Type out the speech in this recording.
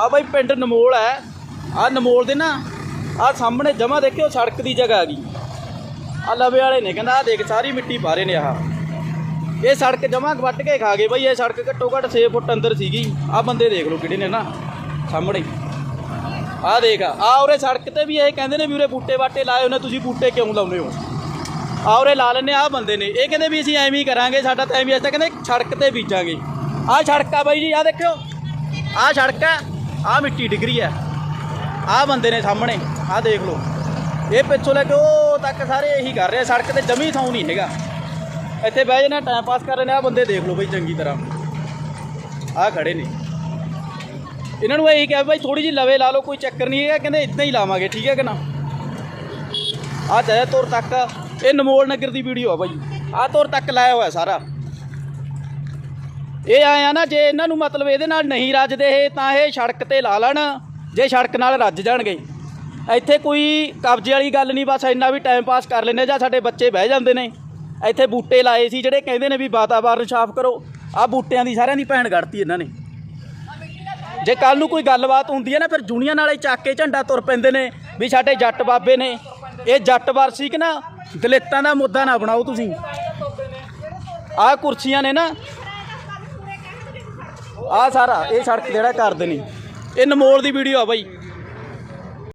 ਆ ਬਾਈ ਪਿੰਡ ਨਮੋਲ ਹੈ। ਆ ਨਮੋਲ ਦੇ ਨਾ, ਆ ਸਾਹਮਣੇ ਜਮਾ ਦੇਖਿਓ, ਸੜਕ ਦੀ ਜਗ੍ਹਾ ਆ ਗਈ। ਆ ਲਵੇ ਵਾਲੇ ਨੇ ਕਹਿੰਦਾ, ਆ ਦੇਖ, ਸਾਰੀ ਮਿੱਟੀ ਪਾ ਰਹੇ ਨੇ ਆਹ। ਇਹ ਸੜਕ ਜਮਾ ਵੱਟ ਕੇ ਖਾ ਗਏ ਬਈ, ਇਹ ਸੜਕ ਘੱਟੋ ਘੱਟ 6 ਫੁੱਟ ਅੰਦਰ ਸੀਗੀ। ਆ ਬੰਦੇ ਦੇਖ ਲਓ ਕਿਹੜੇ ਨੇ ਨਾ, ਸਾਹਮਣੇ। ਆ ਦੇਖ, ਆ ਉਰੇ ਸੜਕ ਤੇ ਵੀ ਇਹ ਕਹਿੰਦੇ ਨੇ ਵੀ ਉਰੇ ਬੂਟੇ ਬਾਟੇ ਲਾਏ ਹੋਣੇ ਤੁਸੀਂ ਬੂਟੇ ਕਿਉਂ ਲਾਉਂਦੇ ਹੋ? ਆ ਉਰੇ ਲਾ ਲੈਨੇ ਆ ਬੰਦੇ ਨੇ। ਇਹ ਕਹਿੰਦੇ ਵੀ ਅਸੀਂ ਐਵੇਂ ਹੀ ਕਰਾਂਗੇ, ਸਾਡਾ ਤਾਂ ਐਵੇਂ ਅਸੀਂ ਤਾਂ ਕਹਿੰਦੇ ਸੜਕ ਤੇ ਬੀਜਾਂਗੇ। ਆ ਸੜਕ ਆ ਬਾਈ ਜੀ, ਆ ਦੇਖਿਓ। ਆ ਸੜਕ ਆ। ਆ ਮਿੱਟੀ ਡਿੱਗ ਰਹੀ ਹੈ ਆ ਬੰਦੇ ਨੇ ਸਾਹਮਣੇ, ਆ ਦੇਖ ਲਓ। ਇਹ ਪਿੱਛੋਂ ਲੈ ਕੇ ਉਹ ਤੱਕ ਸਾਰੇ ਇਹੀ ਕਰ ਰਹੇ ਸੜਕ ਤੇ ਜਮੀ ਥਾਂ ਨਹੀਂ ਹੈਗਾ। ਇੱਥੇ ਬਹਿ ਜਣਾ ਟਾਈਮ ਪਾਸ ਕਰ ਰਹੇ ਨੇ, ਆ ਬੰਦੇ ਦੇਖ ਲਓ ਬਈ ਚੰਗੀ ਤਰ੍ਹਾਂ। ਆ ਖੜੇ ਨੇ। ਇਹਨਾਂ ਨੂੰ ਇਹੀ ਕਿਹਾ ਵੀ ਭਾਈ ਥੋੜੀ ਜਿਹੀ ਲਵੇ ਲਾ ਲਓ, ਕੋਈ ਚੱਕਰ ਨਹੀਂ ਹੈਗਾ, ਕਹਿੰਦੇ ਇਦਾਂ ਹੀ ਲਾਵਾਂਗੇ, ਠੀਕ ਹੈ ਕਿ ਨਾ? ਆ ਜੈ ਤੁਰ ਤੱਕ, ਇਹ ਨਮੋਲ ਨਗਰ ਦੀ ਵੀਡੀਓ ਆ ਭਾਈ ਆ ਤੁਰ ਤੱਕ ਲਾਇਆ ਹੋਇਆ ਸਾਰਾ। ਇਹ ਆਇਆ ਨਾ, ਜੇ ਇਹਨਾਂ ਨੂੰ ਮਤਲਬ ਇਹਦੇ ਨਾਲ ਨਹੀਂ ਰੱਜਦੇ ਇਹ, ਤਾਂ ਇਹ ਸੜਕ ਤੇ ਲਾ ਲੈਣ, ਜੇ ਸੜਕ ਨਾਲ ਰੱਜ ਜਾਣਗੇ। ਇੱਥੇ ਕੋਈ ਕਬਜ਼ੇ ਵਾਲੀ ਗੱਲ ਨਹੀਂ, ਬਸ ਇੰਨਾ ਵੀ ਟਾਈਮ ਪਾਸ ਕਰ ਲੈਂਦੇ ਜਾਂ ਸਾਡੇ ਬੱਚੇ ਬਹਿ ਜਾਂਦੇ ਨੇ। ਇੱਥੇ ਬੂਟੇ ਲਾਏ ਸੀ, ਜਿਹੜੇ ਕਹਿੰਦੇ ਨੇ ਵੀ ਵਾਤਾਵਰਨ ਸਾਫ਼ ਕਰੋ। ਆ ਬੂਟਿਆਂ ਦੀ ਸਾਰਿਆਂ ਦੀ ਭੈਣ ਕੱਢਤੀ ਇਹਨਾਂ ਨੇ। ਜੇ ਕੱਲ ਨੂੰ ਕੋਈ ਗੱਲਬਾਤ ਹੁੰਦੀ ਹੈ ਨਾ, ਫਿਰ ਜੁਨੀਆਂ ਨਾਲੇ ਚੱਕ ਕੇ ਝੰਡਾ ਤੁਰ ਪੈਂਦੇ ਨੇ ਵੀ ਸਾਡੇ ਜੱਟ ਬਾਬੇ ਨੇ। ਇਹ ਜੱਟ ਵਰਸੀ ਕਿ ਨਾ, ਦਲਿਤਾਂ ਦਾ ਮੁੱਦਾ ਨਾ ਬਣਾਓ ਤੁਸੀਂ। ਆਹ ਕੁਰਸੀਆਂ ਨੇ ਨਾ ਆਹ ਸਾਰਾ ਇਹ ਸੜਕ ਜਿਹੜਾ ਕਰਦੇ ਨੇ ਇਹ ਨਮੋਲ ਦੀ ਵੀਡੀਓ ਆ ਬਾਈ।